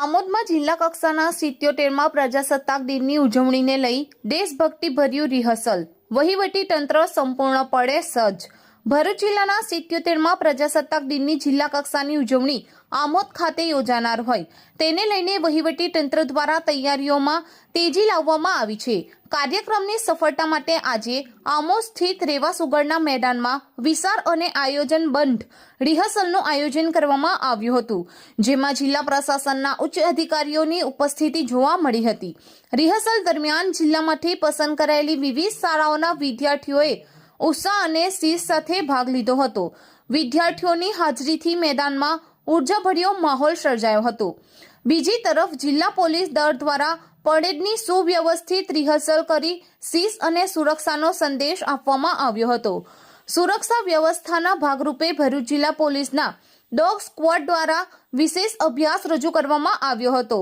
આમોદમાં જિલ્લા કક્ષાના સિત્યોતેરમાં પ્રજાસત્તાક દિનની ઉજવણીને લઈ દેશભક્તિભર્યું રિહર્સલ. વહીવટી તંત્ર સંપૂર્ણપણે સજ્જ. ભરૂચ જિલ્લાના સિત્યોતેરમાં પ્રજાસત્તાક દિનની જિલ્લા કક્ષાની ઉજવણી આમોદ ખાતે યોજાનાર હોય. તેને લઈને વહીવટી તંત્ર દ્વારા તૈયારીઓમાં તેજી લાવવામાં આવી છે. કાર્યક્રમની સફળતા માટે આજે આમોદ સ્થિત રેવા સુગરના મેદાનમાં વિશાળ અને આયોજન બંધ રિહર્સલનું આયોજન કરવામાં આવ્યું હતું, જેમાં જિલ્લા પ્રશાસનના ઉચ્ચ અધિકારીઓની ઉપસ્થિતિ જોવા મળી હતી. રિહર્સલ દરમિયાન જિલ્લામાંથી પસંદ કરાયેલી વિવિધ શાળાઓના વિદ્યાર્થીઓએ ઉત્સાહ અને શીશ સાથે ભાગ લીધો હતો. વિદ્યાર્થીઓની હાજરીથી મેદાનમાં ઉર્જાભર્યો માહોલ સર્જાયો હતો. બીજી તરફ જિલ્લા પોલીસ દળ દ્વારા પરેડની સુવ્યવસ્થિત રિહર્સલ કરી શીશ અને સુરક્ષાનો સંદેશ આપવામાં આવ્યો હતો. સુરક્ષા વ્યવસ્થાના ભાગરૂપે ભરૂચ જિલ્લા પોલીસના ડોગ સ્ક્વોડ દ્વારા વિશેષ અભ્યાસ રજૂ કરવામાં આવ્યો હતો.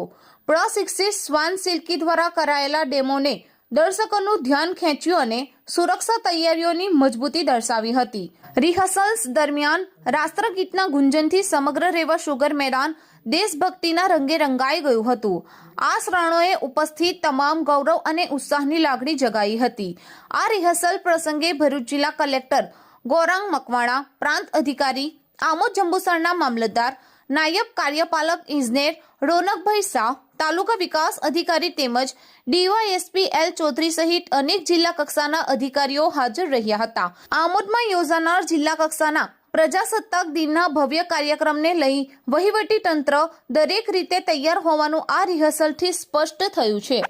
પ્રશિક્ષિત શ્વાન સિલ્કી દ્વારા કરાયેલા ડેમોને દર્શકોનું ધ્યાન ખેંચ્યું અને સુરક્ષા તૈયારીઓની મજબૂતી દર્શાવી હતી. રિહર્સલ્સ દરમિયાન રાષ્ટ્રગીતના ગુંજનથી સમગ્ર રેવા સુગર મેદાન દેશભક્તિના રંગે રંગાઈ ગયું હતું. આ શ્રણોએ ઉપસ્થિત તમામ ગૌરવ અને ઉત્સાહની લાગણી જગાઈ હતી. આ રિહર્સલ પ્રસંગે ભરૂચ જિલ્લા કલેક્ટર ગૌરાંગ મકવાણા, પ્રાંત અધિકારી, આમોદ જંબુસરના મામલતદાર, નાયબ કાર્યપાલક ઇજનેર રોનકભાઈ શાહ તાલુકા વિકાસ અધિકારી તેમજ ડીવાયએસપી એલ ચૌધરી સહિત અનેક જિલ્લા કક્ષાના અધિકારીઓ હાજર રહ્યા હતા. આમોદમાં યોજાનાર જિલ્લા કક્ષાના પ્રજાસત્તાક દિનના ભવ્ય કાર્યક્રમને લઈ વહીવટી તંત્ર દરેક રીતે તૈયાર હોવાનું આ રિહર્સલથી સ્પષ્ટ થયું છે.